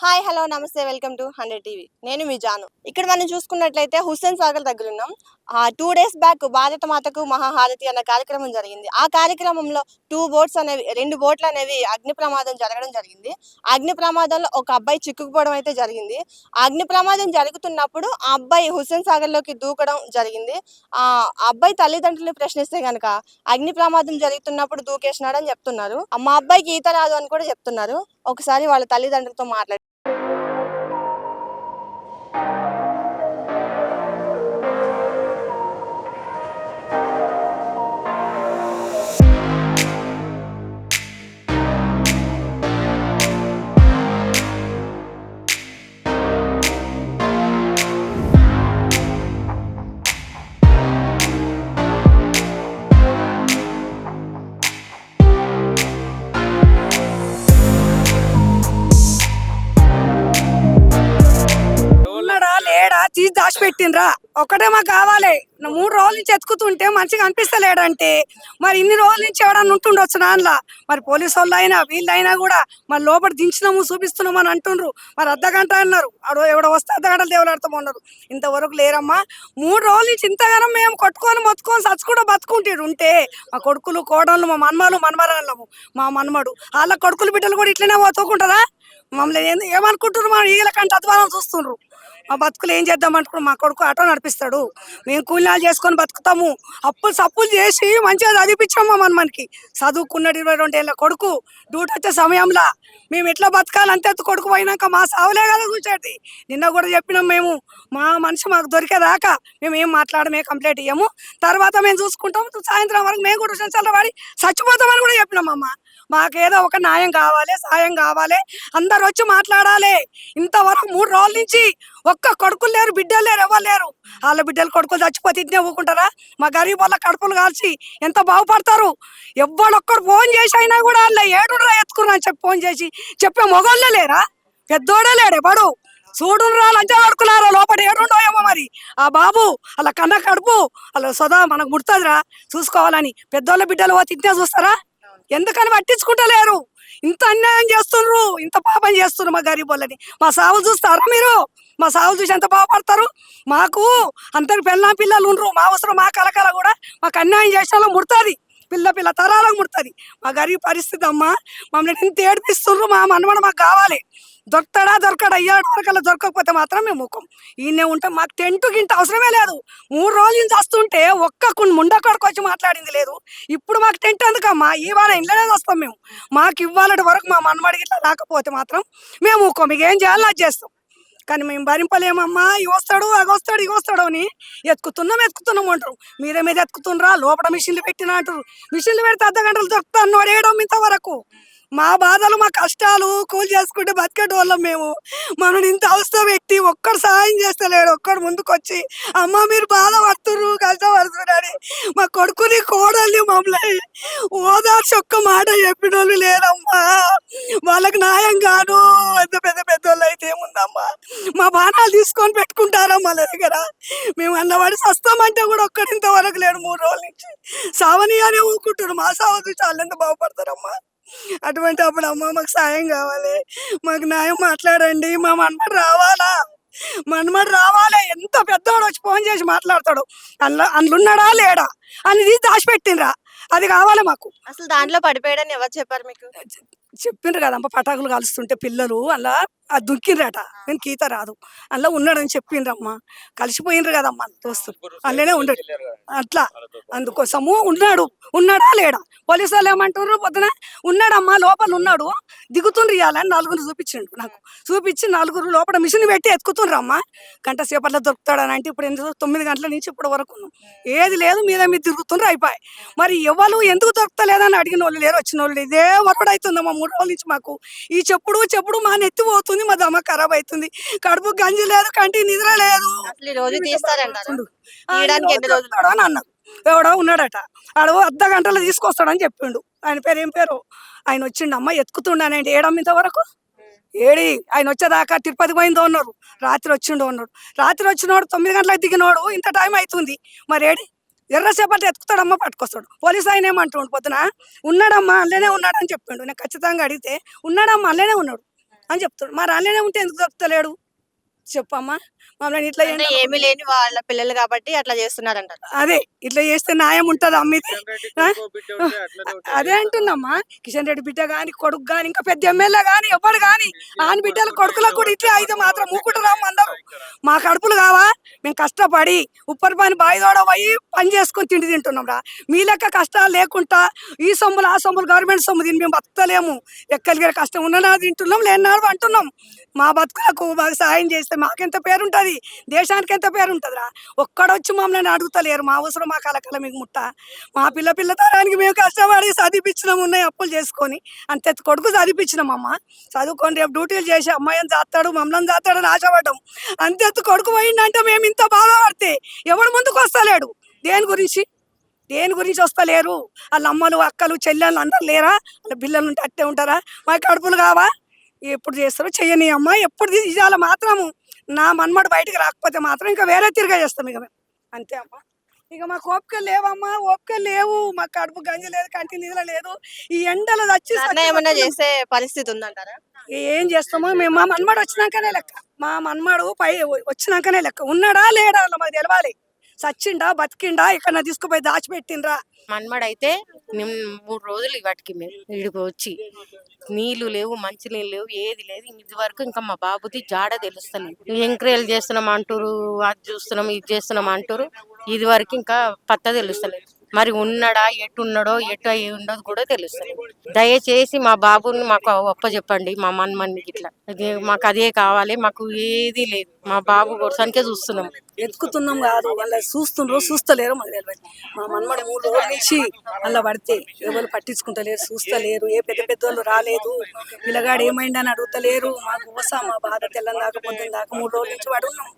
Hi hello నమస్తే welcome to hundred TV. నేను మీ జాను. ఇక్కడ మనం చూసుకున్నట్లయితే హుస్సేన్ సాగర్ దగ్గర ఉన్నాం. ఆ టూ డేస్ బ్యాక్ భారత మాతకు మహాహారతి అన్న కార్యక్రమం జరిగింది. ఆ కార్యక్రమంలో టూ బోట్స్ అనేవి రెండు బోట్లు అనేవి అగ్ని ప్రమాదం జరగడం జరిగింది. అగ్ని ప్రమాదంలో ఒక అబ్బాయి చిక్కుకుపోవడం అయితే జరిగింది. అగ్ని ప్రమాదం జరుగుతున్నప్పుడు ఆ అబ్బాయి హుస్సేన్ సాగర్లోకి దూకడం జరిగింది. ఆ అబ్బాయి తల్లిదండ్రులు ప్రశ్నిస్తే కనుక అగ్ని ప్రమాదం జరుగుతున్నప్పుడు దూకేసినాడని చెప్తున్నారు. ఆ మా అబ్బాయికి ఈత రాదు అని కూడా చెప్తున్నారు. ఒకసారి వాళ్ళ తల్లిదండ్రులతో మాట్లాడి లేడా పెట్టిండ్రా. ఒకటే మాకు కావాలి. మూడు రోజుల నుంచి ఎత్తుకుతుంటే మంచిగా అనిపిస్తలేడంటే. మరి ఇన్ని రోజుల నుంచి ఎవడన్నా ఉంటుండొచ్చు నాన్నలా మరి పోలీసు వాళ్ళు అయినా వీళ్ళైనా కూడా మరి లోపల దించినాము చూపిస్తున్నాము అని అంటుండ్రు. మరి అర్ధ గంట అన్నారు. అడు ఎవడో వస్తే అర్ధ గంటలు దేవులాడుతామన్నారు ఇంతవరకు లేరమ్మా. మూడు రోజుల నుంచి ఇంతగానం మేము కొట్టుకొని మొత్తుకొని చచ్చుకుంటూ బతుకుంటాడు ఉంటే మా కొడుకులు కోడళ్ళు మా మన్మలు మన్మరాళ్ళము. మా మన్మడు. వాళ్ళ కొడుకులు బిడ్డలు కూడా ఇట్లనే పోతుకుంటారా మమ్మల్ని ఏమనుకుంటున్నారు? మా ఈగల కంటే చూస్తుండ్రు. మా బతుకులు ఏం చేద్దాం అనుకున్నాం మా కొడుకు ఆటో నడిపిస్తాడు. మేము కూలినాలు చేసుకొని బతుకుతాము. అప్పులు సప్పులు చేసి మంచిగా చదివిపించాము మన మనకి. చదువుకున్నాడు ఇరవై రెండేళ్ళ కొడుకు. డ్యూటీ వచ్చే సమయంలో మేము ఎట్లా బతకాలంతే ఎత్తు కొడుకు పోయినాక మా సావులే కదా చూసేది నిన్న కూడా చెప్పినాం మేము మా మనిషి మాకు దొరికేదాకా మేము ఏం మాట్లాడమే కంప్లైంట్ ఇయ్యము. తర్వాత మేము చూసుకుంటాము. సాయంత్రం వరకు మేము కూడా సంచాల వాడి చచ్చిపోతామని కూడా చెప్పినాం అమ్మ. మాకేదో ఒక న్యాయం కావాలి సాయం కావాలి. అందరు వచ్చి మాట్లాడాలి. ఇంతవరకు మూడు రోజుల నుంచి ఒక్క కొడుకులు లేరు బిడ్డలు లేరు ఎవరు లేరు. వాళ్ళ బిడ్డలు కొడుకులు చచ్చిపోతే ఇట్నే ఊకుంటారా మా గరీబ్ వాళ్ళ కడుపులు కాల్చి ఎంత బాగుపడతారు? ఎవ్వడొక్కడు ఫోన్ చేసి అయినా కూడా వాళ్ళ ఏడురా ఎత్తుకున్నా చెప్పి ఫోన్ చేసి చెప్పే మొగోళ్ళే లేరా? పెద్దోడే లేడే ఎవడు చూడు లంచం ఆడుకున్నారా? లోపల ఏడుండో ఏమో మరి. ఆ బాబు అలా కన్న కడుపు అలా సదా మనకు ముడుతుందిరా. చూసుకోవాలని. పెద్దోళ్ళ బిడ్డలు పోతే ఇంతే చూస్తారా? ఎందుకని పట్టించుకుంటలేరు? ఇంత అన్యాయం చేస్తున్నారు ఇంత పాపం చేస్తున్నారు మా గరీబ్ వాళ్ళని. మా సాగు చూస్తారా మీరు? మా సాగు చూసి ఎంత బాగుపడతారు మాకు అందరు పిల్ల పిల్లలు ఉండరు. మా అవసరం మా కలకల కూడా మాకు అన్యాయం చేసిన ముడుతుంది. పిల్ల పిల్ల తరాలకు ముడుతుంది. మా గరీబ్ పరిస్థితి అమ్మా మమ్మల్ని ఇంత ఏడిపిస్తున్నారు మా మనమడ మాకు కావాలి. దొరుకుతాడా దొరకడా? అయ్యాడు వరకల్లా దొరకకపోతే మాత్రం మేము ముఖం ఈయనే ఉంటాం. మాకు టెంటు గింట అవసరమే లేదు. మూడు రోజుల నుంచి వస్తుంటే ఒక్క కొన్ని ముండకాడికి వచ్చి మాట్లాడింది లేదు. ఇప్పుడు మాకు టెంట్ ఎందుకమ్మా? ఈ వారం ఇంట్లోనే వస్తాం మేము. మాకు ఇవ్వాలటి వరకు మా మనమడికి ఇట్లా రాకపోతే మాత్రం మేము ముఖం మీకు ఏం చేయాలో అది చేస్తాం. కానీ మేము భరింపలేమమ్మా. ఇవి వస్తాడు అవి వస్తాడు ఇవి వస్తాడు అని ఎత్తుకుతున్నాం ఎత్తుకుతున్నాం అంటారు. మీరే మీద ఎత్తుకుతుండ్రా లోపల మిషన్లు పెట్టిన అంటారు. మిషన్లు పెడితే అర్ధ గంటలు దొరుకుతాను వాడేయడం ఇంతవరకు మా బాధలు మా కష్టాలు కూలి చేసుకుంటే బతికేటోళ్ళం మేము. మనని ఇంత అవసరం వ్యక్తి ఒక్కడు సాయం చేస్తలేడు ఒక్కడు ముందుకొచ్చి అమ్మ మీరు బాధపడుతుర్రు కష్టపడుతున్నారని మా కొడుకుని కోడల్ని మమ్మల్ని ఓదార్చి ఒక్క మాట చెప్పిన వాళ్ళు లేరమ్మా. వాళ్ళకి న్యాయం కాదు. పెద్ద పెద్ద పెద్ద వాళ్ళు అయితే ఏముందమ్మా. మా బాణాలు తీసుకొని పెట్టుకుంటారా మా దగ్గర? మేము అన్నవాడి సస్తామంటే కూడా ఒక్కడి ఇంతవరకు లేడు మూడు రోజుల నుంచి. సావని అని ఊరుకుంటారు మా సావ చాలా ఎంత బాగుపడతారమ్మా. అటువంటి అప్పుడు అమ్మ మాకు సాయం కావాలి. మాకు న్యాయం మాట్లాడండి. మా మన్మడు రావాలా? మన్మడు రావాలి. ఎంత పెద్దవాడు వచ్చి ఫోన్ చేసి మాట్లాడతాడు. అందులో అందులో ఉన్నాడా లేడా? అని తీసి దాచిపెట్టిండ్రా. అది కావాలి మాకు. అసలు దాంట్లో పడిపోయాడని ఎవరు చెప్పారు మీకు? చెప్పిండ్రు కదమ్మ పటాకులు కాలుస్తుంటే పిల్లలు అలా అది దుక్కిండ్రట నేను గీత రాదు. అలా ఉన్నాడని చెప్పిండ్రమ్మ కలిసిపోయిండ్రు కదమ్మ దోస్తులు. అందులోనే ఉండడు అట్లా. అందుకోసము ఉన్నాడు. ఉన్నాడా లేడా? పోలీసు వాళ్ళు ఏమంటారు పొద్దున? ఉన్నాడమ్మా లోపల ఉన్నాడు. దిగుతుండ్రు ఇవ్వాలని నలుగురు చూపించిండు నాకు. చూపించి నలుగురు లోపల మిషన్ పెట్టి ఎత్తుకుతుండ్రు అమ్మ. గంట సేపట్లో దొరుకుతాడని అంటే ఇప్పుడు ఎందుకు తొమ్మిది గంటల నుంచి ఇప్పుడు వరకు ఉన్నాం. ఏది లేదు మీద మీద తిరుగుతుండ్రు అయిపోయి మరి ఎవరు ఎందుకు దొరకలేదని అడిగిన వాళ్ళు లేరు వచ్చిన వాళ్ళు ఇదే వరకడు అవుతుందమ్మా మూడు రోజుల నుంచి మాకు. ఈ చెప్పుడు చెప్పుడు మా నెత్తి పోతుంది మా దమ్మ ఖరాబ్ అవుతుంది. కడుపు గంజి లేదు కంటి నిద్ర లేదు. అని అన్నారు ఎవడో ఉన్నాడట. ఆడ అర్ధ గంటలో తీసుకొస్తాడని చెప్పిండు. ఆయన పేరు ఏం పేరు? ఆయన వచ్చిండు అమ్మ ఎత్తుకుతుండనండి. ఏడమ్మింత వరకు? ఏడి ఆయన వచ్చేదాకా తిరుపతి పోయిందో ఉన్నారు రాత్రి వచ్చిండో ఉన్నాడు రాత్రి వచ్చినోడు తొమ్మిది గంటలకు దిగినోడు ఇంత టైం అవుతుంది మరి ఏడి? ఎర్రసేపటి ఎత్తుకుతాడమ్మా పట్టుకొస్తాడు. పోలీస్ ఆయన ఏమంటుండు పొద్దున? ఉన్నాడమ్మా అల్లనే ఉన్నాడు అని చెప్పిండు. నేను ఖచ్చితంగా అడిగితే ఉన్నాడమ్మా అల్లనే ఉన్నాడు అని చెప్తాడు. మరి అల్లనే ఉంటే ఎందుకు దొరుకుతలేడు చెప్పమ్మా. మమ్మల్ని ఇట్లా అంటే? ఏమీ లేని వాళ్ళ పిల్లలు కాబట్టి అట్లా చేస్తున్నారంటారు. అదే ఇట్లా చేస్తే న్యాయం ఉంటుంది అమ్మితే ఆ? అదే అంటున్నామ్మా కిషన్ రెడ్డి బిడ్డ గాని కొడుకు గాని ఇంకా పెద్ద ఎమ్మెల్యే గాని ఎవరు గాని ఆని బిడ్డల కొడుకులకు కూడా ఇట్లా అయితే మాత్రం మూకుంటున్నాం అందరూ. మా కడుపులు కావా? మేము కష్టపడి ఉప్పరి పని బాయిదోడ పోయి పని చేసుకొని తిండి తింటున్నాం రా. మీ లెక్క కష్టాలు లేకుండా ఈ సొమ్ములు ఆ సొమ్ములు గవర్నమెంట్ సొమ్ము తిని మేము బతకలేము. ఎక్కడికి కష్టం ఉన్ననా తింటున్నాం లేనాడు అంటున్నాం. మా బతుకులకు మాకు సాయం చేస్తే మాకెంత పేరు ఉంటుంది. దేశానికి ఎంత పేరు ఉంటుందిరా? ఒక్కడొచ్చి మమ్మల్ని అడుగుతలేరు. మా అవసరం మా కలకల మీకు ముట్ట. మా పిల్ల పిల్ల తరానికి మేము కష్టపడి చదివించినాం ఉన్నాయి అప్పులు చేసుకొని. అంతే కొడుకు చదివించినాం అమ్మ. చదువుకొని రేపు డ్యూటీలు చేసి అమ్మాయిని చేస్తాడు మమ్మల్ని చేస్తాడని ఆశపడ్డాం. అంతే కొడుకు పోయిందంటే మేము ఇంత బాధపడితే ఎవడు ముందుకు వస్తలేడు. దేని గురించి? దేని గురించి వస్తలేరు? వాళ్ళ అమ్మలు అక్కలు చెల్లెళ్ళు అందరు లేరా? వాళ్ళ బిల్లలు ఉంటే అట్టే ఉంటారా? మా కడుపులు కావా? ఎప్పుడు చేస్తారో చెయ్యని అమ్మ ఎప్పుడు తీయాలి మాత్రము. నా మన్మడు బయటికి రాకపోతే మాత్రం ఇంకా వేరే తిరిగా చేస్తాం ఇక మేము. అంతే అమ్మ. ఇక మాకు ఓపిక లేవమ్మా ఓపిక లేవు. మా కడుపు గంజి లేదు కంటి నిధుల లేదు. ఈ ఎండలు వచ్చి ఏమన్నా చేసే పరిస్థితి ఉందంటారా? ఏం చేస్తామో మేము మా మన్మడు వచ్చినాకనే లెక్క. మా మన్మడు పై వచ్చినాకనే లెక్క. ఉన్నాడా లేడా మాకు తెలవాలి. చచ్చిండా బతికిండా ఇక్కడ తీసుకుపోయి దాచిపెట్టిండ్రా? మన్మడైతే మూడు రోజులు వాటికి మేము ఇడికి వచ్చి నీళ్ళు లేవు మంచి నీళ్ళు లేవు ఏది లేదు. ఇది వరకు ఇంకా మా బాబుది జాడ తెలుస్తలేదు. ఎంక్రేలు చేస్తున్నాం అంటారు అది చూస్తున్నాం ఇది చేస్తున్నాం అంటారు ఇది వరకు ఇంకా పత్త తెలుస్తలేదు. మరి ఉన్నాడా ఎటు ఉన్నాడో ఎటు అయి ఉండదు కూడా తెలుస్తుంది దయచేసి మా బాబుని మాకు ఒప్పచెప్పండి మా మన్మన్నికి ఇట్లా మాకు అదే కావాలి మాకు ఏది లేదు. మా బాబు కొరసానికే చూస్తున్నాం. ఎత్తుకుతున్నాం కాదు వాళ్ళ చూస్తుండ్రు చూస్తలేరు మాకు తెలియదు మా మన్మడు మూడు రోజుల నుంచి అలా పడితే ఎవరు పట్టించుకుంటలేరు చూస్తలేరు. ఏ పెద్ద పెద్ద వాళ్ళు రాలేదు. పిల్లగాడు ఏమైంది అని అడుగుతలేరు. మాకు గోస మా బాధ తెల్లం దాకా పొద్దున్న దాకా మూడు రోజుల నుంచి పడున్నాం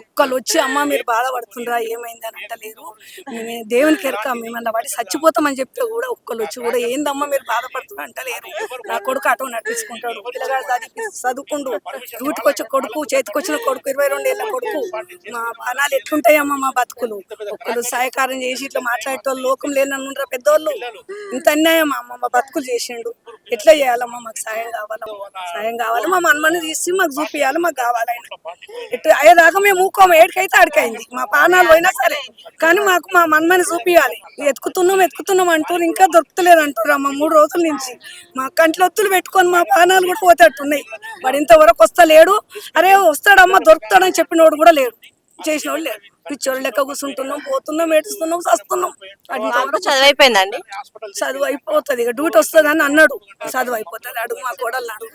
ఒక్కళ్ళు వచ్చి అమ్మ మీరు బాధపడుతుండ్రా అని అంటలేరు. మేము దేవునికి ఎరక మిమ్మల్ని పడి చచ్చిపోతామని చెప్తే కూడా ఒక్కళ్ళు వచ్చి కూడా ఏందమ్మా మీరు బాధపడుతున్నా అంటలేరు. నా కొడుకు అటు నడిపించుకుంటాడు. పిల్లగాడు చదివి చదువుకుండు. డ్యూటీకి వచ్చే కొడుకు చేతికి వచ్చిన కొడుకు ఇరవై రెండు ఏళ్ళ కొడుకు. మా బాణాలు ఎట్లుంటాయమ్మా మా బతుకులు? ఒక్కరు సహకారం చేసి ఇట్లా మాట్లాడేటోళ్ళు లోకం లేనన్నుండ్రా పెద్దోళ్ళు? ఇంత అన్యాయం అమ్మ మా బతుకులు చేసిండు. ఎట్లా చేయాలమ్మా? మాకు సాయం కావాలమ్మా. సాయం కావాలి. మా మనమని తీసి మాకు చూపించాలి మాకు కావాలి ఆయన. ఇటు అయ్యేదాకా మేము ఊకోము. ఏడికైతే ఆడికైంది. మా పానాలు పోయినా సరే. కానీ మాకు మా మన్మని చూపియాలి. ఎత్తుకుతున్నాం ఎత్తుకుతున్నాం అంటారు. ఇంకా దొరుకుతలేదు అంటారు అమ్మ మూడు రోజుల నుంచి. మా కంట్లో ఒత్తులు పెట్టుకొని మా పానాలు కూడా పోతేట్టున్నాయి. వాడు ఇంతవరకు వస్తలేడు. అరే వస్తాడమ్మా దొరుకుతాడని చెప్పినోడు కూడా లేడు. చేసిన వాళ్ళు లేడు. పిచ్చోళ్ళు లెక్క కూర్చుంటున్నాం పోతున్నాం ఏడుస్తున్నాం వస్తున్నాం చదువు అయిపోయిందండి చదువు అయిపోతుంది ఇక డ్యూటీ వస్తుంది అని అన్నాడు. చదువు అయిపోతుంది అడుగు మా కోడలు అడుగు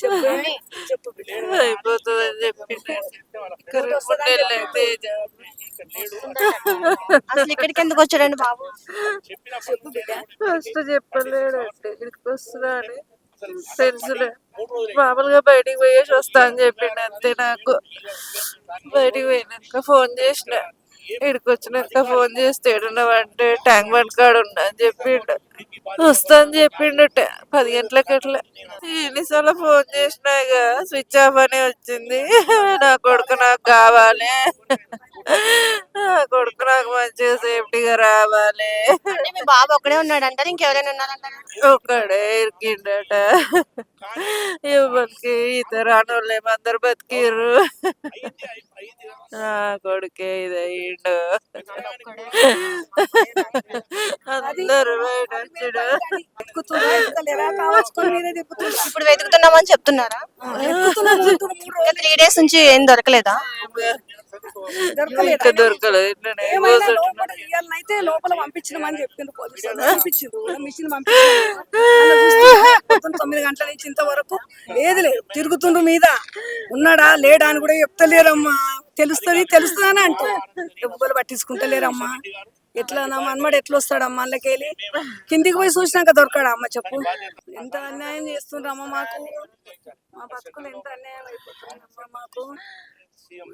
చెప్పు చెప్పు బిడ్డ. అయిపోతుందని చెప్పి అసలు ఇక్కడికి ఎందుకు వచ్చాడండి బాబు? ఫస్ట్ చెప్పలేడంటే ఇక్కడికి వస్తున్నా అని. తెలుసులే. మామూలుగా బయటికి పోయేసి వస్తా అని చెప్పిండు అంతే నాకు. బయటికి పోయినాక ఫోన్ చేసిన. ఇక్కడికి వచ్చినాక ఫోన్ చేస్తే ఏడున్నావంటే ట్యాంక్ బండ్ కాడ ఉన్నా అని చెప్పిండు. వస్తా అని చెప్పిండు పది గంటలకి అట్లా. ఎన్నిసార్లు ఫోన్ చేసినా ఇక స్విచ్ ఆఫ్ అనే వచ్చింది. నా కొడుకు నాకు కావాలి. కొడుకు నాకు మంచిగా సేఫ్టీగా రావాలి. అంటే మీ బాబు ఒక్కడే ఉన్నాడు అంటారు ఇంకెవరైనా ఉన్నారంటారా? ఒక్కడే ఇరికిండట. ఎవరికి ఇద్దరు అనోళ్ళు ఏమందరు బతికిర్రు. నా కొడుకే ఇదయ్యిండు అందరు. ఇప్పుడు వెతుకుతున్నామని చెప్తున్నారా? త్రీ డేస్ నుంచి ఏం దొరకలేదా? దొరకలేదా? దొరకలేదు. లోపల పోలీసు వాళ్ళు. పంపించిండు. మిషన్ పంపించిండు. అలా చూస్తే పొద్దున్న తొమ్మిది గంటల నుంచి ఇంతవరకు ఏది లేదు. తిరుగుతుండ్రు మీద. ఉన్నాడా? లేడా అని కూడా చెప్తలేరమ్మా. తెలుస్తుంది తెలుస్తుందని అని అంటూ. ఎవ్వరు పట్టించుకుంటలేరమ్మా. ఎట్లా నా మన్మడు ఎట్లా వస్తాడమ్మా అందుకెళ్ళి కిందికి పోయి చూసినాక దొరకడా అమ్మ చెప్పు. ఎంత అన్యాయం చేస్తుండ్రమ్మ మాకు. మా బతుకులు ఎంత అన్యాయం అయిపోతుందమ్మా మాకు.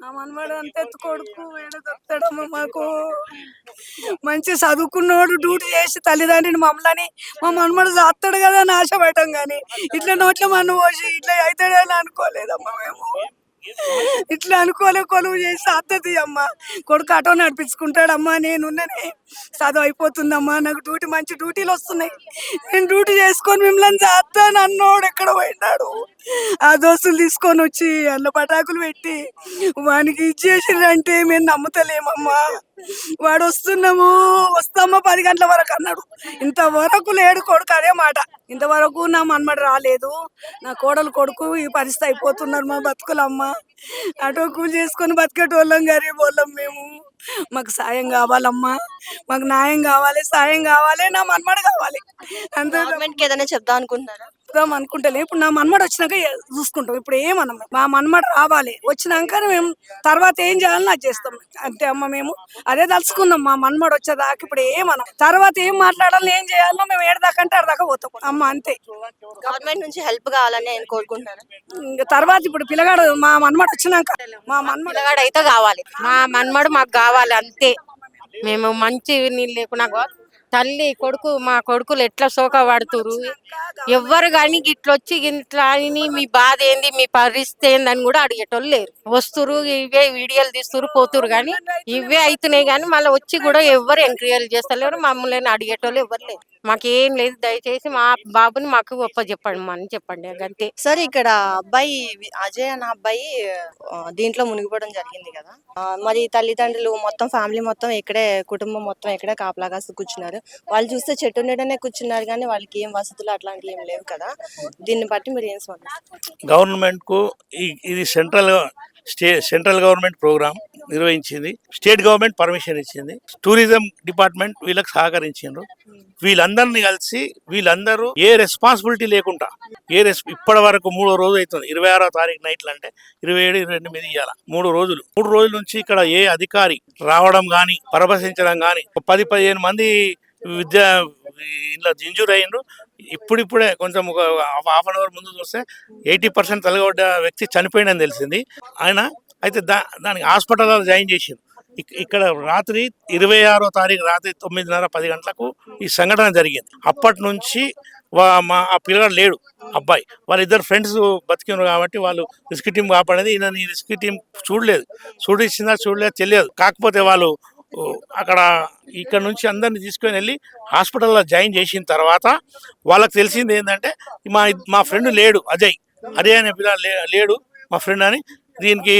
మా మనవాడు అంత ఎత్తు కొడుకు వేడ దొరుకుతాడమ్మ మాకు. మంచి చదువుకున్నోడు డ్యూటీ చేసి తల్లిదండ్రిని మమ్మల్ని మా మనమడు చేస్తాడు కదా అని ఆశపడటం కానీ ఇట్లా నోట్ల మన పోసి ఇట్లా అవుతాడని అనుకోలేదమ్మా మేము. ఇట్లా అనుకోలే కొలువు చేసి సాధ్యత అమ్మ. కొడుకు ఆటో నడిపించుకుంటాడమ్మా నేనున్ననే. చదువు అయిపోతుందమ్మా నాకు డ్యూటీ మంచి డ్యూటీలు వస్తున్నాయి. నేను డ్యూటీ చేసుకొని మిమ్మల్ని చేస్తాను అన్నోడు ఎక్కడ పోయినాడు ఆ దోస్తులు తీసుకొని వచ్చి అల్ల పటాకులు పెట్టి వానికి ఇచ్చేసిండ్రంటే మేము నమ్ముతలేమమ్మా. వాడు వస్తున్నాము వస్తామో పది గంటల వరకు అన్నాడు. ఇంతవరకు లేడు కొడుకు అదే మాట. ఇంతవరకు నా మన్మడు రాలేదు. నా కోడలు కొడుకు ఈ పరిస్థితి అయిపోతున్నారు మా బతుకులమ్మ. అటో కూలి చేసుకొని బతికేటోళ్ళం గరీబ్ వాళ్ళం మేము. మాకు సాయం కావాలమ్మా. మాకు న్యాయం కావాలి సాయం కావాలి నా మన్మడు కావాలి. అంతే ఏదైనా చెప్దాం అనుకుంటున్నారా? చెప్దాం అనుకుంటలే. ఇప్పుడు నా మన్మడు వచ్చినాక చూసుకుంటాం. ఇప్పుడు ఏమన్నాం మా మన్మడు రావాలి. వచ్చినాక మేము తర్వాత ఏం చేయాలని అది చేస్తాం. అంతే అమ్మ మేము. అదే తలుచుకున్నాం మా మన్మడు వచ్చేదాకా ఇప్పుడు ఏమన్నాం తర్వాత ఏం మాట్లాడాలి ఏం చేయాలో మేము ఏడదాకంటే ఆడదాకా పోతాం. అమ్మ అంతే. గవర్నమెంట్ నుంచి హెల్ప్ కావాలని నేను కోరుకుంటున్నాను. ఇంకా తర్వాత ఇప్పుడు పిల్లగాడు మా మన్మడు వచ్చినాక మా మన్మడు పిల్లగాడు అయితే కావాలి. మా మన్మడు మాకు కావాలి అంతే. మేము మంచి నీళ్ళు గా- తల్లి కొడుకు మా కొడుకులు ఎట్లా సోక పడుతురు ఎవ్వరు కానీ ఇట్లా వచ్చి ఇట్లా అని మీ బాధ ఏంది మీ పరిస్థితి ఏంది అని కూడా అడిగేటోళ్ళు లేరు. వస్తురు ఇవే వీడియోలు తీస్తురు పోతురు కానీ ఇవే అవుతున్నాయి కానీ మళ్ళీ వచ్చి కూడా ఎవ్వరు ఎంక్వైరీ చేస్తలేరు మమ్మల్ని అడిగేటోళ్ళు ఎవరు లేరు. మాకేం లేదు దయచేసి మా బాబుని మాకు గొప్ప చెప్పండి అని చెప్పండి అంతే. సరే ఇక్కడ అబ్బాయి అజయ్ అన్న అబ్బాయి దీంట్లో మునిగిపోవడం జరిగింది కదా. మరి తల్లిదండ్రులు మొత్తం ఫ్యామిలీ మొత్తం ఇక్కడే కుటుంబం మొత్తం ఇక్కడే కాపలాగా కూర్చున్నారు. వాళ్ళు చూస్తే చెట్టు నీడనే కూర్చున్నారు కానీ వాళ్ళకి ఏం వసతులు అట్లాంటివి ఏం లేవు కదా. దీన్ని బట్టి మీరు ఏం స్పందిస్తారు? గవర్నమెంట్కు ఇది central state central government program నిర్వహించింది. స్టేట్ గవర్నమెంట్ పర్మిషన్ ఇచ్చింది. టూరిజం డిపార్ట్మెంట్ వీళ్ళకి సహకరించిండ్రు. వీళ్ళందరినీ కలిసి వీళ్ళందరూ ఏ రెస్పాన్సిబిలిటీ లేకుండా ఏ రెస్ ఇప్పటి వరకు మూడో రోజు అవుతుంది. ఇరవై ఆరో తారీఖు నైట్లు అంటే ఇరవై ఏడు ఇరవై ఎనిమిది ఇవ్వాల మూడు రోజులు. మూడు రోజుల నుంచి ఇక్కడ ఏ అధికారి రావడం కానీ పరవశించడం కానీ పది పదిహేను మంది విద్యా ఇంట్లో ఇంజూర్ అయ్యిండ్రు. ఇప్పుడిప్పుడే కొంచెం ఒక హాఫ్ అన్ అవర్ ముందు చూస్తే ఎయిటీ పర్సెంట్ తలగొడ్డ వ్యక్తి చనిపోయిందని తెలిసింది. ఆయన అయితే దా దానికి హాస్పిటల్లో జాయిన్ చేసిండు. ఇక్కడ రాత్రి ఇరవై ఆరో తారీఖు రాత్రి తొమ్మిదిన్నర పది గంటలకు ఈ సంఘటన జరిగింది. అప్పటి నుంచి మా ఆ పిల్లగాడు లేడు అబ్బాయి. వాళ్ళిద్దరు ఫ్రెండ్స్ బతికినారు కాబట్టి వాళ్ళు రిస్క్ టీం కాపాడేది. ఈయన రిస్క్ టీం చూడలేదు. చూడిచ్చిందా చూడలేదు తెలియదు. కాకపోతే వాళ్ళు అక్కడ ఇక్కడ నుంచి అందరిని తీసుకొని వెళ్ళి హాస్పిటల్లో జాయిన్ చేసిన తర్వాత వాళ్ళకి తెలిసింది ఏంటంటే మా మా ఫ్రెండ్ లేడు అజయ్. అజయ్ అనే పిల్ల లే- లేడు మా ఫ్రెండ్ అని. దీనికి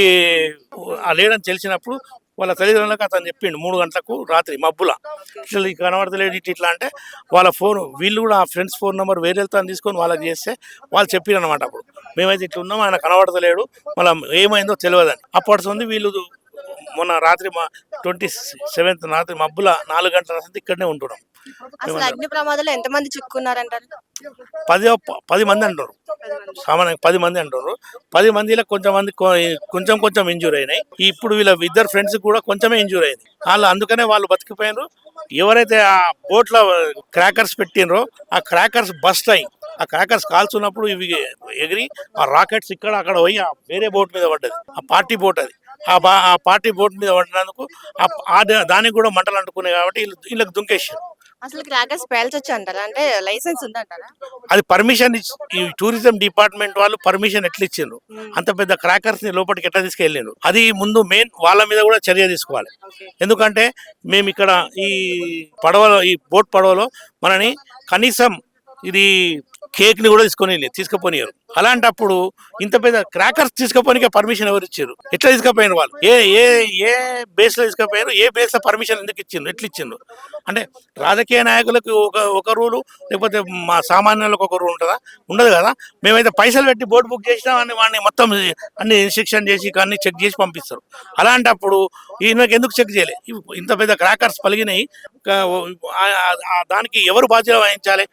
ఆ లేడని తెలిసినప్పుడు వాళ్ళ తల్లిదండ్రులకు అతను చెప్పిండు మూడు గంటలకు రాత్రి మబ్బుల. ఇట్లా కనబడతలేడు ఇట్లా ఇట్లా అంటే వాళ్ళ ఫోన్ వీళ్ళు కూడా ఆ ఫ్రెండ్స్ ఫోన్ నెంబర్ వేరే తీసుకొని వాళ్ళకి చేస్తే వాళ్ళు చెప్పారు అనమాట అప్పుడు. మేమైతే ఇట్లా ఉన్నాం ఆయన కనబడతలేడు మళ్ళీ ఏమైందో తెలియదని. అప్పటి ఉంది వీళ్ళు మొన్న రాత్రి మా ట్వంటీ సెవెంత్ రాత్రి మబ్బుల నాలుగు గంటల రాత్రి ఇక్కడనే ఉంటున్నాం. అసలు అగ్ని ప్రమాదంలో ఎంతమంది చిక్కుకున్నారంటారు పది పది మంది అంటారు సామాన్యంగా పది మంది అంటారు పది మందిలో కొంచెం మంది కొ- కొంచెం కొంచెం ఇంజూర్ అయినాయి. ఇప్పుడు వీళ్ళ ఇద్దరు ఫ్రెండ్స్ కూడా కొంచెమే ఇంజూర్ అయింది. వాళ్ళు అందుకనే వాళ్ళు బతికిపోయినారు ఎవరైతే ఆ బోట్లో క్రాకర్స్ పెట్టినరో ఆ క్రాకర్స్ బస్ట్ అయ్యి ఆ క్రాకర్స్ కాల్చున్నప్పుడు ఇవి ఎగిరి ఆ రాకెట్స్ ఇక్కడ అక్కడ పోయి ఆ వేరే బోట్ మీద పడ్డది. ఆ పార్టీ బోట్ అది. ఆ బా ఆ పార్టీ బోట్ మీద పడినందుకు దానికి కూడా మంటలు అంటుకున్నాయి కాబట్టి వీళ్ళు వీళ్ళకి దుంకేసారు అసలు క్రాకర్స్ పేల్చొచ్చు అంటారా? అంటే లైసెన్స్ ఉందంటారా? అది పర్మిషన్ ఈ టూరిజం డిపార్ట్మెంట్ వాళ్ళు పర్మిషన్ ఎట్లా ఇచ్చిండ్రు? అంత పెద్ద క్రాకర్స్ని లోపలికి ఎట్లా తీసుకెళ్ళిండ్రు? అది ముందు మెయిన్ వాళ్ళ మీద కూడా చర్య తీసుకోవాలి. ఎందుకంటే మేము ఇక్కడ ఈ పడవలో ఈ బోట్ పడవలో మనని కనీసం ఇది కేక్ని కూడా తీసుకొని తీసుకుపోయారు అలాంటప్పుడు ఇంత పెద్ద క్రాకర్స్ తీసుకుపోనికే పర్మిషన్ ఎవరు ఇచ్చారు? ఎట్లా తీసుకుపోయినారు వాళ్ళు? ఏ ఏ ఏ బేస్లో తీసుకుపోయారు? ఏ బేస్లో పర్మిషన్ ఎందుకు ఇచ్చిండ్రు? ఎట్లా ఇచ్చిండ్రు? అంటే రాజకీయ నాయకులకు ఒక ఒక రూలు లేకపోతే మా సామాన్యులకు ఒక రూల్ ఉంటుందా? ఉండదు కదా? మేమైతే పైసలు పెట్టి బోట్ బుక్ చేసినా వాడిని వాడిని మొత్తం అన్ని ఇన్స్ట్రక్షన్ చేసి అన్ని చెక్ చేసి పంపిస్తారు. అలాంటప్పుడు ఈయనకి ఎందుకు చెక్ చేయలే? ఇంత పెద్ద క్రాకర్స్ పలిగినాయి. దానికి ఎవరు బాధ్యత వహించాలి?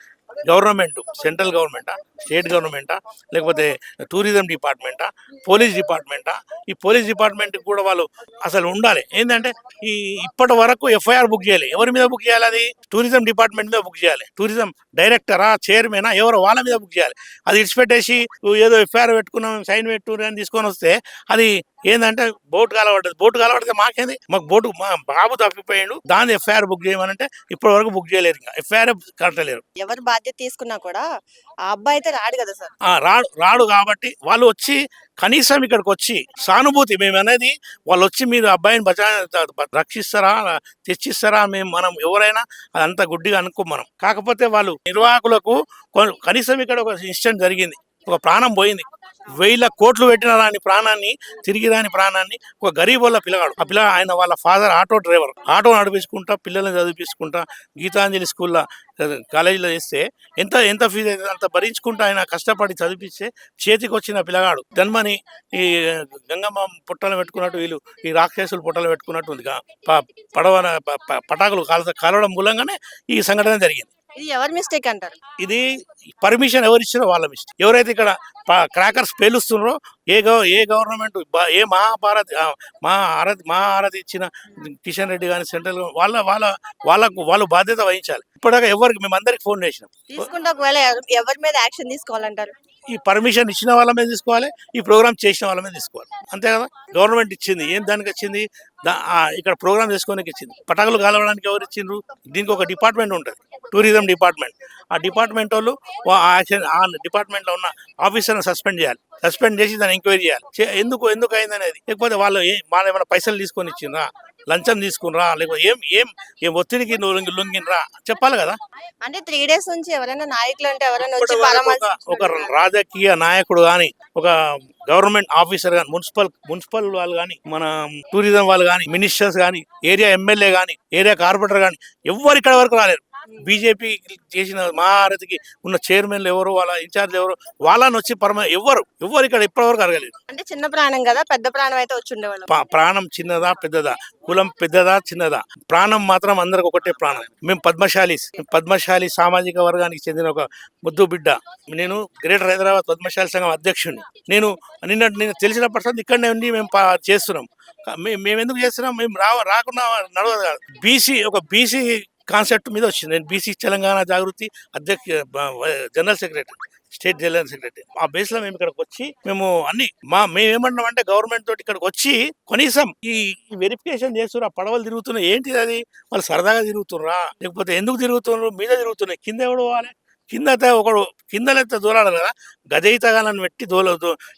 గవర్నమెంట్ సెంట్రల్ గవర్నమెంటా? స్టేట్ గవర్నమెంటా? లేకపోతే టూరిజం డిపార్ట్మెంటా? పోలీస్ డిపార్ట్మెంటా? ఈ పోలీస్ డిపార్ట్మెంట్ కూడా వాళ్ళు అసలు ఉండాలి. ఏంటంటే ఈ ఇప్పటి వరకు ఎఫ్ఐఆర్ బుక్ చేయాలి. ఎవరి మీద బుక్ చేయాలి అది? టూరిజం డిపార్ట్మెంట్ మీద బుక్ చేయాలి. టూరిజం డైరెక్టరా చైర్మనా? ఎవరో వాళ్ళ మీద బుక్ చేయాలి. అది ఇడిచిపెట్టేసి ఏదో ఎఫ్ఐఆర్ పెట్టుకున్నాం సైన్ పెట్టు అని తీసుకొని వస్తే అది ఏంటంటే బోట్ కాలబడ్డది. బోట్ కాలబడితే మాకేంది? మాకు బోటు మా బాబు తప్పిపోయాడు. దాన్ని ఎఫ్ఐఆర్ బుక్ చేయమనంటే ఇప్పటి వరకు బుక్ చేయలేరు ఇంకా. ఎఫ్ఐఆర్ కట్టలేరు. ఎవరు బాధ్యత బాధ్యత తీసుకున్నా కూడా ఆ అబ్బాయి అయితే రాడు కదా సార్. రాడు రాడు కాబట్టి వాళ్ళు వచ్చి కనీసం ఇక్కడికి వచ్చి సానుభూతి మేము అనేది వాళ్ళు వచ్చి మీరు అబ్బాయిని బచా రక్షిస్తారా తెచ్చిస్తారా మేము మనం ఎవరైనా అదంతా గుడ్డిగా అనుకో మనం. కాకపోతే వాళ్ళు నిర్వాహకులకు కనీసం ఇక్కడ ఒక ఇన్సిడెంట్ జరిగింది. ఒక ప్రాణం పోయింది. వేల కోట్లు పెట్టిన రాని ప్రాణాన్ని తిరిగి రాని ప్రాణాన్ని ఒక గరీబ్ వాళ్ళ పిల్లగాడు. ఆ పిల్ల ఆయన వాళ్ళ ఫాదర్ ఆటో డ్రైవర్. ఆటో నడిపించుకుంటా పిల్లల్ని చదివించుకుంటా గీతాంజలి స్కూల్లో కాలేజీలో చేస్తే ఎంత ఎంత ఫీజు అయితే అంత భరించుకుంటూ ఆయన కష్టపడి చదివిస్తే చేతికి వచ్చిన పిల్లగాడు. జన్మని ఈ గంగమ్మ పుట్టలు పెట్టుకున్నట్టు వీళ్ళు ఈ రాక్షసులు పుట్టలు పెట్టుకున్నట్టు ఉంది. పడవ పడవన ప- ప- పటాకులు కాల కాలవడం మూలంగానే ఈ సంఘటన జరిగింది. ఇది ఎవరి మిస్టేక్ అంటారు? ఇది పర్మిషన్ ఎవరు ఇచ్చారో వాళ్ళ మిస్టేక్. ఎవరైతే ఇక్కడ క్రాకర్స్ పేలుస్తున్నారో ఏ గవ ఏ గవర్నమెంట్ ఏ మహాభారత్ ఆ, మహాహారతి మహాహారతి ఇచ్చిన కిషన్ రెడ్డి కానీ సెంట్రల్ వాళ్ళ వాళ్ళ వాళ్ళకు వాళ్ళు బాధ్యత వహించాలి. ఇప్పటిదాకా ఎవరికి మేము అందరికి ఫోన్ చేసినాం. తీసుకుంటే ఒకవేళ ఎవ- ఎవరి మీద యాక్షన్ తీసుకోవాలంటారు? ఈ పర్మిషన్ ఇచ్చిన వాళ్ళ మీద తీసుకోవాలి ఈ ప్రోగ్రామ్ చేసిన వాళ్ళ మీద తీసుకోవాలి. అంతే కదా? గవర్నమెంట్ ఇచ్చింది. ఏం దానికి వచ్చింది ఇక్కడ ప్రోగ్రామ్ చేసుకోనికి ఇచ్చింది. పటాకులు కాలవడానికి ఎవరు ఇచ్చిండ్రు? దీనికి ఒక డిపార్ట్మెంట్ ఉంటుంది. Tourism department. ఆ డిపార్ట్మెంట్ వాళ్ళు ఆ డిపార్ట్మెంట్లో ఉన్న ఆఫీసర్ని సస్పెండ్ చేయాలి. సస్పెండ్ చేసి దాన్ని ఎంక్వైరీ చేయాలి. ఎందుకు ఎందుకు అయింది అనేది లేకపోతే వాళ్ళు ఏ వాళ్ళు ఏమైనా పైసలు తీసుకొని ఇచ్చిందా లంచం తీసుకునిరా లేకపోతే ఏం ఏం ఏం ఒత్తిడికి లొంగి లొంగినరా? చెప్పాలి కదా. అంటే త్రీ డేస్ నుంచి ఎవరైనా నాయకులు అంటే ఎవరైనా వచ్చి ఒక- రాజకీయ నాయకుడు కానీ ఒక గవర్నమెంట్ ఆఫీసర్ కానీ మున్సిపల్ మున్సిపల్ వాళ్ళు కానీ మన టూరిజం వాళ్ళు కానీ మినిస్టర్స్ కానీ ఏరియా ఎమ్మెల్యే కానీ ఏరియా కార్పొరేటర్ కానీ ఎవ్వరు ఇక్కడ వరకు రాలేరు. బీజేపీ చేసిన మహారథికి ఉన్న చైర్మన్లు ఎవరు వాళ్ళ ఇన్ఛార్జ్ ఎవరు వాళ్ళని వచ్చి పరమ ఎవ్వరు ఎవ్వరు ఇక్కడ ఇప్పటివరకు అడగలేదు. అంటే చిన్న ప్రాణం కదా పెద్ద ప్రాణం అయితే వచ్చి ఉండేవాళ్ళు. ప్రాణం చిన్నదా పెద్దదా? కులం పెద్దదా చిన్నదా? ప్రాణం మాత్రం అందరికి ఒకటే ప్రాణం. మేము పద్మశాలి పద్మశాలి సామాజిక వర్గానికి చెందిన ఒక ముద్దు బిడ్డ. నేను గ్రేటర్ హైదరాబాద్ పద్మశాలి సంఘం అధ్యక్షుడిని నేను నిన్న నేను తెలిసిన పర్సన్ ఇక్కడనే ఉండి మేము చేస్తున్నాం. మేము ఎందుకు చేస్తున్నాం? మేము రా రాకుండా నడవదు కాదు. బీసీ ఒక బీసీ కాన్సెప్ట్ మీద వచ్చింది. నేను బీసీ తెలంగాణ జాగృతి అధ్యక్ష general secretary state general secretary. ఆ బేస్లో మేము ఇక్కడికి వచ్చి మేము అన్ని మా మేము అంటే గవర్నమెంట్ తోటి ఇక్కడికి వచ్చి కనీసం ఈ వెరిఫికేషన్ చేస్తున్నారు ఆ పడవలు తిరుగుతున్నాయి. ఏంటిది అది? వాళ్ళు సరదాగా తిరుగుతున్నారా లేకపోతే ఎందుకు తిరుగుతున్నారు? మీద తిరుగుతున్నాయి. కింద ఎవడు పోవాలి? కింద అయితే ఒకడు కిందలైతే దూరాడు కదా. గజయితగాలను పెట్టి దూల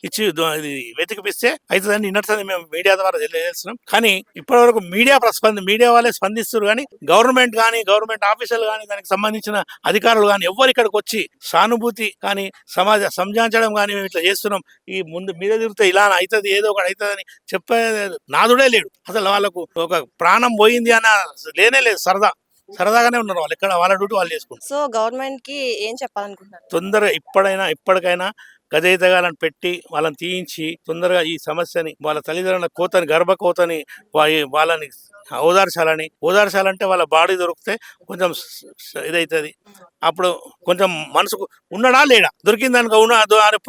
ఇచ్చి ఇది వెతికిపిస్తే అవుతుందని నిన్నటిసారి మేము మీడియా ద్వారా తెలియజేస్తున్నాం. కానీ ఇప్పటివరకు మీడియా ప్రస్పంది మీడియా వాళ్ళే స్పందిస్తున్నారు కానీ గవర్నమెంట్ కానీ గవర్నమెంట్ ఆఫీసర్లు కానీ దానికి సంబంధించిన అధికారులు కానీ ఎవరు ఇక్కడికి వచ్చి సానుభూతి కానీ సమాజ సంజాంచడం కానీ మేము ఇట్లా చేస్తున్నాం. ఈ ముందు మీద తిరిగితే ఇలా అవుతుంది ఏదో ఒకటి అవుతుందని చెప్పే నాదుడే లేడు. అసలు వాళ్ళకు ఒక ప్రాణం పోయింది అన్న లేనే లేదు సరదా. సరదాగానే ఉన్నారు వాళ్ళు. ఇక్కడ వాళ్ళ డ్యూటీ వాళ్ళు చేసుకుంటారు. సో గవర్నమెంట్కి ఏం చెప్పాలనుకుంటున్నారు? తొందరగా ఇప్పుడైనా ఇప్పటికైనా గజయితగాలను పెట్టి వాళ్ళని తీయించి తొందరగా ఈ సమస్యని వాళ్ళ తల్లిదండ్రుల కోతని గర్భ కోతని వా- వాళ్ళని ఓదార్చాలని. ఓదార్చాలంటే వాళ్ళ బాడీ దొరికితే కొంచెం ఇదైతుంది. అప్పుడు కొంచెం మనసుకు ఉన్నడా లేడా? దొరికింది అనుకో ఉన్నా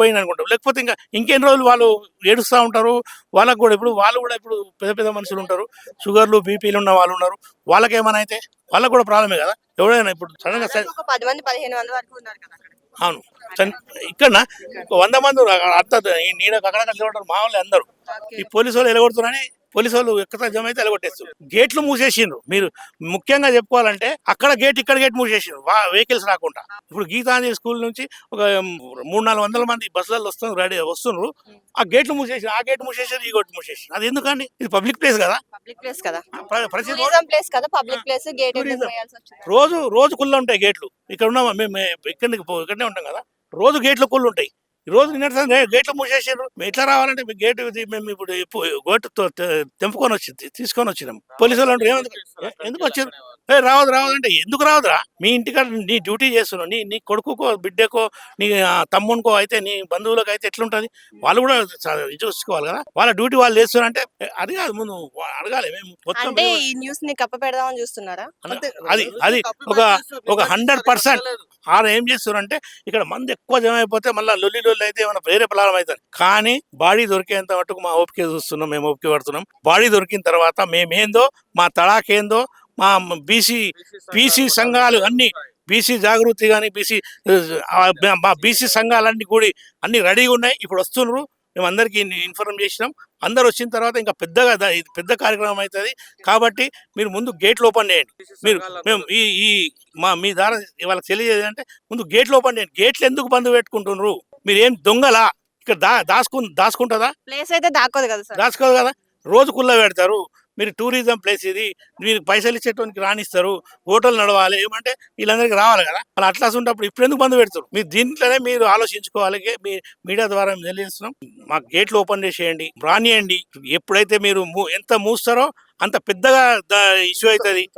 పోయింది అనుకుంటాం లేకపోతే ఇంకా ఇంకెన్ని రోజులు వాళ్ళు ఏడుస్తూ ఉంటారు? వాళ్ళకు కూడా ఇప్పుడు వాళ్ళు కూడా ఇప్పుడు పెద్ద పెద్ద మనుషులు ఉంటారు. షుగర్లు బీపీలు ఉన్న వాళ్ళు ఉన్నారు. వాళ్ళకి ఏమైనా అయితే వాళ్ళకు కూడా ప్రాబ్లమే కదా? ఎవడైనా ఇప్పుడు సడన్గా ఒక పది మంది పదిహేను మంది వరకు ఉన్నారు కదా అక్కడ. అవును. ఇక్కడ వంద మంది. అర్థం ఈ నీడ అక్కడ నిలబడతారు మా వాళ్ళు అందరూ. ఈ పోలీసు వాళ్ళు ఎలగొడుతున్నారని పోలీసు వాళ్ళు ఎక్కడ జమ అయితే ఎలగొట్టేస్తారు గేట్లు మూసేసిండ్రు. మీరు ముఖ్యంగా చెప్పుకోవాలంటే అక్కడ గేట్ ఇక్కడ గేట్ మూసేసిండ్రు. వెహికల్స్ రాకుండా. ఇప్పుడు గీతాంజలి స్కూల్ నుంచి ఒక మూడు నాలుగు వందల మంది బస్సులలో వస్తున్నారు రెడీ వస్తున్నారు. ఆ గేట్లు మూసేసి ఆ గేట్ మూసేసారు ఈ గేట్ మూసేసి అది ఎందుకండి? ఇది పబ్లిక్ ప్లేస్ కదా. పబ్లిక్ ప్లేస్ కదా. ప్ర- ప్రతి రోజు ప్లేస్ కదా పబ్లిక్ ప్లేస్ గేట్ రోజు రోజు కుళ్ళు ఉంటాయి గేట్లు. ఇక్కడ ఉన్నాం మేము ఇక్కడికి పో- ఇక్కడనే ఉంటాం కదా. రోజు గేట్లు కుళ్ళు ఉంటాయి. ఈ రోజు నిన్న గేట్లు మూసేసారు ఎట్లా రావాలంటే మీ గేట్ ఇది మేము ఇప్పుడు గేటు తెంపుకొని వచ్చి తీసుకొని వచ్చినాం. పోలీసు వాళ్ళు అంటారు "ఏమందుకు- ఏ- ఎందుకు వచ్చారు? ఏ రావద్దు రావద్దు అంటే ఎందుకు రావద్దురా? మీ ఇంటికాడ నీ డ్యూటీ చేస్తున్నావు నీ నీ కొడుకుకో బిడ్డకో నీ తమ్మునికో అయితే నీ బంధువులకు అయితే ఎట్లుంటది? వాళ్ళు కూడా చూసుకోవాలి కదా? వాళ్ళ డ్యూటీ వాళ్ళు చేస్తున్నారు అంటే "ఏ, అది కాదు ముందు అడగాలి మేము. మొత్తం అంటే ఈ న్యూస్ని కప్ప పెడదామని చూస్తున్నారా? అది అది ఒక ఒక హండ్రెడ్ పర్సెంట్ ఆరు ఏం చేస్తారంటే ఇక్కడ మంది ఎక్కువ జమ అయిపోతే మళ్ళీ లొల్లి లొల్లి అయితే ఏమైనా వేరే ప్రాబ్లం అవుతుంది కానీ బాడీ దొరికేంత మటుకు మా ఓపిక చూస్తున్నాం మేము ఓపిక పడుతున్నాం. బాడీ దొరికిన తర్వాత మేమేందో మా తడాకేందో మా బీసీ బీసీ సంఘాలు అన్ని బీసీ జాగృతి కానీ బీసీ మా బీసీ సంఘాలన్నీ కూడా అన్ని రెడీగా ఉన్నాయి. ఇప్పుడు వస్తున్నారు. మేము అందరికీ ఇన్ఫార్మ్ చేసినాం. అందరు వచ్చిన తర్వాత ఇంకా పెద్దగా ఇది పెద్ద కార్యక్రమం అవుతుంది. కాబట్టి మీరు ముందు గేట్లు ఓపెన్ చేయండి. మీరు మేము ఈ ఈ మా మీ ద్వారా వాళ్ళకి తెలియజేది అంటే ముందు గేట్లు ఓపెన్ చేయండి. గేట్లు ఎందుకు బంద్ పెట్టుకుంటున్నారు? మీరు ఏం దొంగలా? ఇక్కడ దా దాచుకు దాచుకుంటుందా ప్లేస్ అయితే దాక్కోదు కదా సార్. దాచుకోదు కదా? రోజు కుల్ల పెడతారు. మీరు టూరిజం ప్లేస్ ఇది మీరు పైసలు ఇచ్చేటోనికి రాణిస్తారు హోటల్ నడవాలి ఏమంటే వీళ్ళందరికీ రావాలి కదా. అలా అట్లా ఉన్నప్పుడు ఇప్పుడు ఎందుకు బంద్ పెడతారు? మీరు దీంట్లోనే మీరు ఆలోచించుకోవాలి మీ మీడియా ద్వారా మేము తెలియజేస్తున్నాం. మా గేట్లు ఓపెన్ చేసేయండి రానియండి. ఎప్పుడైతే మీరు మూ- ఎంత మూస్తారో అంత పెద్దగా ఇష్యూ అవుతుంది.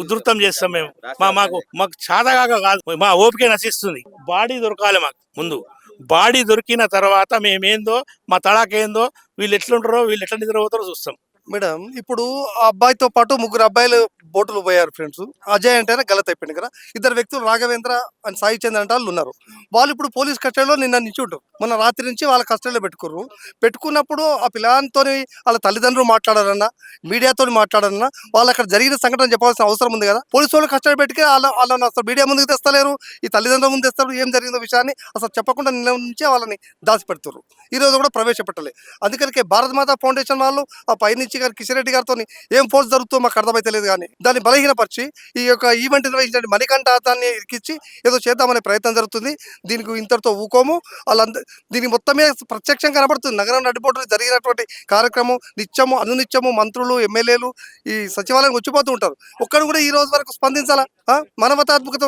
ఉధృతం చేస్తాం మేము. మా మాకు మాకు చాదగాక కాదు. మా ఓపిక నశిస్తుంది. బాడీ దొరకాలి మాకు ముందు. బాడీ దొరికిన తర్వాత మేమేందో మా తడాకేందో వీళ్ళు ఎట్లుంటారో వీళ్ళు ఎట్లా నిద్రపోతారో చూస్తాం. మేడం ఇప్పుడు ఆ అబ్బాయితో పాటు ముగ్గురు అబ్బాయిలు బోటులు పోయారు ఫ్రెండ్స్. అజయ్ అంటేనే గలత్ అయిపోయింది కదా. ఇద్దరు వ్యక్తులు రాఘవేంద్ర అండ్ సాయి చంద్ర అంటే వాళ్ళు ఉన్నారు. వాళ్ళు ఇప్పుడు పోలీస్ కస్టడీలో నిన్న నుంచి ఉంటారు మొన్న రాత్రి నుంచి వాళ్ళ కస్టడీలో పెట్టుకుర్రు. పెట్టుకున్నప్పుడు ఆ పిల్లలతో వాళ్ళ తల్లిదండ్రులు మాట్లాడారన్నా మీడియాతో మాట్లాడారన్నా వాళ్ళు అక్కడ జరిగిన సంఘటన చెప్పాల్సిన అవసరం ఉంది కదా. పోలీసు వాళ్ళు కస్టడీ పెట్టుకుని వాళ్ళ వాళ్ళని అసలు మీడియా ముందుకు తెస్తలేరు. ఈ తల్లిదండ్రుల ముందు తెస్తారు ఏం జరిగిందో విషయాన్ని అసలు చెప్పకుండా నిన్న నుంచే వాళ్ళని దాచిపెడుతున్నారు ఈ రోజు కూడా ప్రవేశపెట్టలే. అందుకని భారత మాతా ఫౌండేషన్ వాళ్ళు ఆ పైనుంచి గారు కిషన్ రెడ్డి గారితో ఏం ఫోర్స్ జరుగుతుందో మాకు అర్థమైతలేదు కానీ దాన్ని బలహీనపరిచి ఈ యొక్క ఈవెంట్ నిర్వహించిన మణికంఠ దాన్ని ఇరికిచ్చి ఏదో చేద్దామనే ప్రయత్నం జరుగుతుంది. దీనికి ఇంతటితో ఊకోము. వాళ్ళందరూ దీని మొత్తమే ప్రత్యక్షం ప్రత్యక్షంగా కనబడుతుంది. నగరం నడిపోటు జరిగినటువంటి కార్యక్రమం నిత్యము అనునిత్యము మంత్రులు ఎమ్మెల్యేలు ఈ సచివాలయం వచ్చిపోతూ ఉంటారు. ఒక్కడు కూడా ఈ రోజు వరకు స్పందించాలా? ఆ?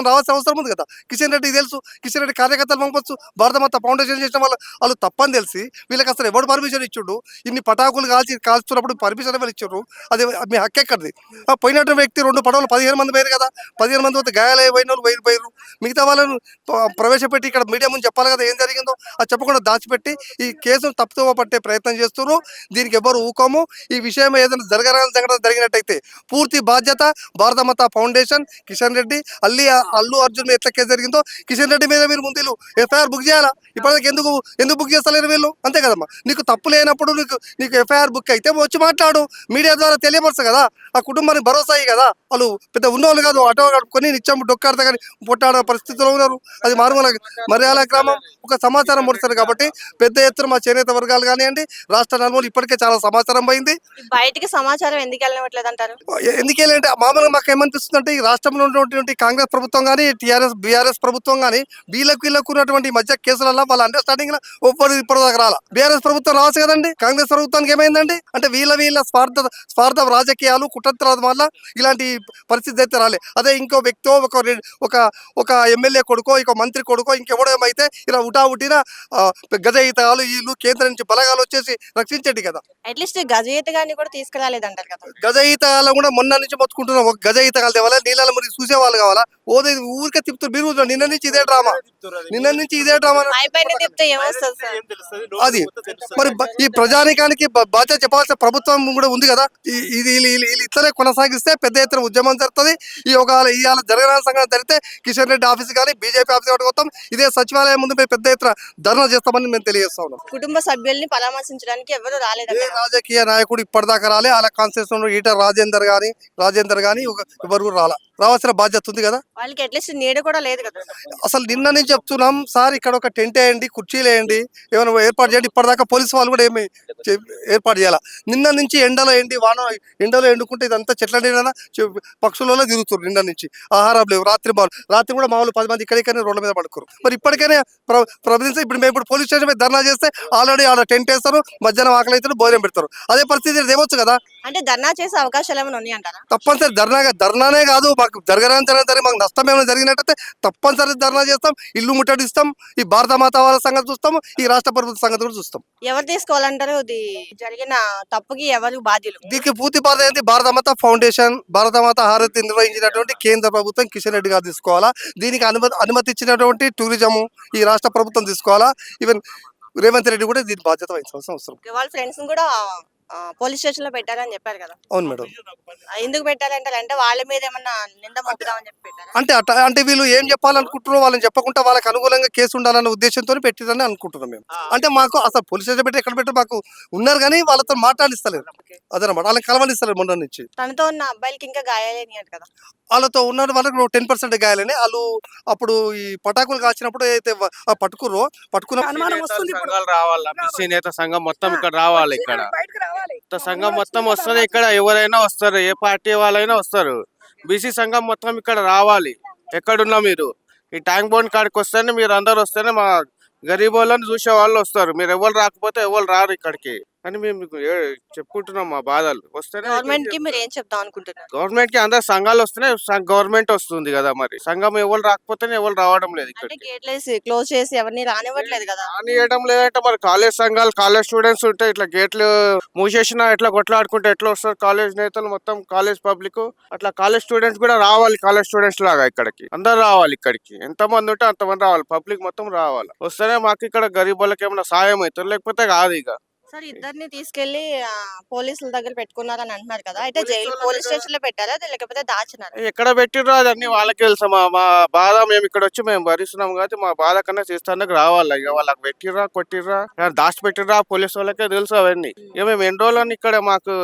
రావాల్సిన అవసరం ఉంది కదా? కిషన్ రెడ్డి తెలుసు కిషన్ రెడ్డి కార్యకర్తలు పంపొచ్చు భారత మాత ఫౌండేషన్ చేసిన వాళ్ళు వాళ్ళు తప్పని తెలిసి వీళ్ళకి అసలు ఎవడు పర్మిషన్ ఇచ్చుడు? ఇన్ని పటాకులు కాల్చి కాల్చుతున్నప్పుడు పర్మిషన్ ఎవరు ఇచ్చారు? అది మీ హక్కు ఎక్కడిది? ఆ పోయినటువంటి వ్యక్తి రెండు పడవలు పదిహేను మంది పోయారు కదా పదిహేను మంది పోతే గాయాలై పోయిన వాళ్ళు పోయిన పోయారు. మిగతా వాళ్ళను ప్రవేశపెట్టి ఇక్కడ మీడియా ముందు చెప్పాలి కదా ఏం జరిగిందో? అది చెప్పకుండా దాచిపెట్టి ఈ కేసును తప్పుతో పట్టే ప్రయత్నం చేస్తున్నారు. దీనికి ఎవరు ఊకోము? ఈ విషయం ఏదైనా జరగరాని సంఘటన జరిగినట్టయితే పూర్తి బాధ్యత భారత మాత ఫౌండేషన్ కిషన్ రెడ్డి అల్లి అల్లు అర్జున్ మీద ఎట్లా కేసు జరిగిందో కిషన్ రెడ్డి మీద మీరు ముందు ఎఫ్ఐఆర్ బుక్ చేయాలా? ఇప్పటికి ఎందుకు ఎందుకు బుక్ చేస్తలేరు వీళ్ళు? అంతే కదమ్మా. నీకు తప్పు లేనప్పుడు నీకు నీకు ఎఫ్ఐఆర్ బుక్ అయితే వచ్చి మాట్లాడు. మీడియా ద్వారా తెలియపరచు కదా ఆ కుటుంబానికి భరోసా అయ్యి కదా వాళ్ళు పెద్ద ఉన్నోళ్ళు కాదు ఆటో కడుక్కొని నిత్యం డొక్కాడతా కానీ పుట్టాడే పరిస్థితిలో ఉన్నారు. అది మారుమూల మర్యాల గ్రామం ఒక సమాచారం పడుతుంది కాబట్టి పెద్ద ఎత్తున మా చేనేత వర్గాలు కానివ్వండి రాష్ట్ర నలుమూలు ఇప్పటికే చాలా సమాచారం పోయింది. బయటికి సమాచారం ఎందుకు వెళ్ళనివ్వట్లేదు అంటారు ఎందుకేంటంటే మామూలుగా మాకు ఏమనిపిస్తుంది అంటే ఈ రాష్ట్రంలో ఉన్నటువంటి కాంగ్రెస్ ప్రభుత్వం కానీ టీఆర్ఎస్ బీఆర్ఎస్ ప్రభుత్వం కానీ వీళ్ళకు వీళ్ళకు ఉన్నటువంటి మధ్య కేసులలో వాళ్ళ అండర్స్టాండింగ్ ఒప్పటి ఇప్పటిదాకా రాలా. బీఆర్ఎస్ ప్రభుత్వం రావచ్చు కదండి కాంగ్రెస్ ప్రభుత్వానికి ఏమైందండి? అంటే వీళ్ళ వీళ్ళ స్వార్థ స్వార్థ రాజకీయాలు కుట్రత్రాల వల్ల ఇలాంటి పరిస్థితి అయితే రాలే. అదే ఇంకో వ్యక్తో ఒక ఒక ఒక ఎమ్మెల్యే కొడుకో ఇంకో మంత్రి కొడుకో ఇంకెవడో ఏమైతే ఇలా ఉటా ఉటిన గజ ఈతగాలు వీళ్ళు కేంద్రం నుంచి బలగాలు వచ్చేసి రక్షించండి కదా. అట్లీస్ట్ గజయిత గారిని కూడా తీసుకురాలేదంటారు కదా. గజ ఈతగాళ్ళ కూడా మొన్న నుంచి మొత్తుకుంటున్నాం. ఒక గజ ఈతగాలు తేవాలా నీళ్ళ మరి చూసేవాళ్ళు కావాలా? ఓదే ఊరికే తిప్పుతారు మీరు నిన్న నుంచి ఇదే డ్రామా. నిన్న నుంచి ఇదే డ్రామా. అది. మరి ఈ ప్రజానికానికి బాధ్యత చెప్పాల్సిన ప్రభుత్వం కూడా ఉంది కదా. ఇది ఇట్లనే కొనసాగిస్తే పెద్ద ఎత్తున ఉద్యమం జరుగుతుంది. ఈ ఒక ఇవాళ జరగని సంఘటన జరిగితే కిషన్ రెడ్డి ఆఫీస్ కానీ బీజేపీ ఆఫీస్ మొత్తం ఇదే సచివాలయం ముందు మేము పెద్ద ఎత్తున ధర్నా చేస్తామని మేము తెలియజేస్తా ఉన్నాం. కుటుంబ సభ్యుల్ని పరామర్శించడానికి ఎవరు ఏ రాలేదంటారు రాజకీయ నాయకుడు ఇప్పటిదాకా రాలే. వాళ్ళ కాన్స్టిట్యూషన్ ఈటర్ రాజేందర్ గాని రాజేందర్ గాని ఒక- ఎవరు రాలా. రావాల్సిన బాధ్యత ఉంది కదా? వాళ్ళకి అట్లీస్ట్ నీడ కూడా లేదు కదా. అసలు నిన్న నుంచి చెప్తున్నాం సార్ ఇక్కడ ఒక టెంట్ వేయండి కుర్చీలు వేయండి ఏమైనా ఏర్పాటు చేయండి. ఇప్పటిదాకా పోలీసు వాళ్ళు కూడా ఏమి ఏర్పాటు చేయాల? నిన్న నుంచి ఎండలో ఎండి వాన ఎండలో ఎండుకుంటే ఇదంతా చెట్ల నీడన పక్షులలో తిరుగుతారు నిన్న నుంచి. ఆహారం లేవు. రాత్రి బాలు రాత్రి కూడా మామూలు పది మంది ఇక్కడికైనా రోడ్ల మీద పడుకోరు. మరి ఇప్పటికైనా ప్ర- ప్రవేశించి ఇప్పుడు మేము ఇప్పుడు పోలీస్ స్టేషన్ మీద ధర్నా చేస్తే ఆల్రెడీ ఆడ టెంట్ వేస్తారు మధ్యాహ్నం ఆకలి అవుతారు భోజనం పెడతారు. అదే పరిస్థితి తేవచ్చు కదా? అంటే ధర్నా చేసే అవకాశాలు ఏమైనా ఉన్నాయంటారా? తప్పనిసరి ధర్నాగా ధర్నానే కాదు మాకు జరగరాని జరగని మాకు నష్టం ఏమైనా జరిగినట్టయితే తప్పనిసరి ధర్నా చేస్తాం. ఇల్లు ముట్టడిస్తాం. ఈ భారత మాత వాళ్ళ సంగతి చూస్తాం ఈ రాష్ట్ర ప్రభుత్వ సంగతి కూడా చూస్తాం. ఎవరు తీసుకోవాలంటారు? ఇది జరిగిన తప్పుకి ఎవరు బాధ్యులు? దీనికి పూర్తి బాధ్యత ఏంటి? భారత మాత ఫౌండేషన్ భారత మాత హారతి నిర్వహించినటువంటి కేంద్ర ప్రభుత్వం కిషన్ రెడ్డి గారు తీసుకోవాలా? దీనికి అనుమతి అనుమతి ఇచ్చినటువంటి టూరిజం ఈ రాష్ట్ర ప్రభుత్వం తీసుకోవాలా? ఈవెన్ రేవంత్ రెడ్డి కూడా దీని బాధ్యత వహించాల్సిన అవసరం. వాళ్ళ ఫ్రెండ్స్ కూడా పోలీస్ స్టేషన్లో పెట్టారని చెప్పారు కదా. అవును మేడం. ఆ, ఎందుకు పెట్టారంటారు అంటే వాళ్ళ మీద ఏమన్నా నింద చెప్పి పెట్టారా? అంటే అట్లా అంటే వీళ్ళు ఏం చెప్పాలనుకుంటున్నారో వాళ్ళని చెప్పకుండా వాళ్ళకి అనుకూలంగా కేసు ఉండాలన్న ఉద్దేశంతో పెట్టిరని అనుకుంటున్నాం మేము. అంటే మాకు అసలు పోలీస్ స్టేషన్ పెట్టి ఎక్కడ పెట్టి మాకు ఉన్నారు కానీ వాళ్ళతో మాట్లాడిస్తలేరు. అదనమాట. వాళ్ళని కలవనిస్తలేరు మొన్న నుంచి. తనతో ఉన్న అబ్బాయిలకి ఇంకా గాయాలేని కదా. వాళ్ళతో ఉన్న వాళ్ళకి టెన్ పర్సెంట్ గాయాలని వాళ్ళు అప్పుడు ఈ పటాకులు కాల్చినప్పుడు అయితే పట్టుకుర్రో పట్టుకున్న. సంఘాలు రావాలా? నేత సంఘం మొత్తం ఇక్కడ రావాలి ఇక్కడ. రావాలి. సంఘం మొత్తం వస్తుంది ఇక్కడ ఎవరైనా వస్తారు ఏ పార్టీ వాళ్ళైనా వస్తారు. బీసీ సంఘం మొత్తం ఇక్కడ రావాలి. ఎక్కడున్నా మీరు. ఈ ట్యాంక్ బోన్ కాడికి వస్తేనే మీరు అందరు వస్తేనే మా గరీబ్ వాళ్ళని చూసే వాళ్ళు వస్తారు. మీరు ఎవరు రాకపోతే ఎవరు రారు ఇక్కడికి. అని మేము మీకు ఏ- చెప్పుకుంటున్నాం మా బాధలు. వస్తేనే గవర్నమెంట్కి మీరు ఏం చెప్దాం అనుకుంటున్నారు? గవర్నమెంట్కి అందరు సంఘాలు వస్తేనే స- గవర్నమెంట్ వస్తుంది కదా మరి. సంఘం ఎవరు రాకపోతేనే ఎవరు రావడం లేదు అంటే ఇక్కడికి. క్లోజ్ చేసి ఎవరిని రానివ్వట్లేదు కదా. రానియడం లేదంటే మరి కాలేజ్ సంఘాలు కాలేజ్ స్టూడెంట్స్ ఉంటే ఇట్లా గేట్లు మూసేసిన ఎట్లా కొట్లాడుకుంటే ఎట్లా వస్తారు? కాలేజ్ నేతలు మొత్తం కాలేజ్ పబ్లిక్ అట్లా కాలేజ్ స్టూడెంట్స్ కూడా రావాలి కాలేజ్ స్టూడెంట్స్ లాగా ఇక్కడికి. అందరు రావాలి ఇక్కడికి. ఎంత మంది ఉంటే అంతమంది రావాలి. పబ్లిక్ మొత్తం రావాలి. వస్తేనే మాకు ఇక్కడ గరీబ్ వాళ్ళకి ఏమైనా సాయం అవుతుంది? లేకపోతే కాదు ఇక. సార్ ఇద్దరిని తీసుకెళ్ళి పోలీసుల దగ్గర పెట్టుకున్నారని అంటున్నారు కదా. అయితే జైలు పోలీస్ స్టేషన్లో పెట్టారా? లేకపోతే దాచినారా? ఎక్కడ పెట్టిర్రో అన్ని వాళ్ళకి తెలుసా. మా మా బాధ మేము ఇక్కడ వచ్చి మేము భరిస్తున్నాం కాబట్టి మా బాధ కన్నా చేస్తానికి రావాలి? ఇక వాళ్ళకి పెట్టిర్రా కొట్టిర్రా దాచి పెట్టిర్రా పోలీస్ వాళ్ళకే తెలుసు అవన్నీ. ఇక మేము ఎన్ని రోజులని ఇక్కడ మాకు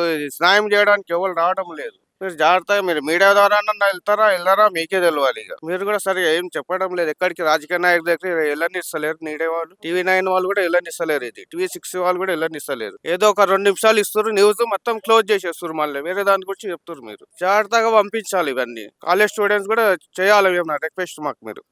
న్యాయం చేయడానికి ఎవరు రావడం లేదు. మీరు జాగ్రత్తగా మీరు మీడియా ద్వారా వెళ్తారా వెళ్ళారా? మీకే తెలియాలి ఇక. మీరు కూడా సరిగా ఏం చెప్పడం లేదు. ఎక్కడికి రాజకీయ నాయకుల దగ్గర వెళ్ళనిస్తలేరు మీడియా వాళ్ళు. టీవీ నైన్ వాళ్ళు కూడా వెళ్ళనిస్తలేరు ఇది. టీవీ సిక్స్ వాళ్ళు కూడా వెళ్ళనిస్తలేరు ఏదో ఒక రెండు నిమిషాలు ఇస్తారు న్యూస్ మొత్తం క్లోజ్ చేసేస్తారు మళ్ళీ. వేరే దాని గురించి చెప్తారు మీరు. జాగ్రత్తగా పంపించాలి ఇవన్నీ. కాలేజ్ స్టూడెంట్స్ కూడా చేయాలి ఏమన్నా రిక్వెస్ట్ మాకు మీరు.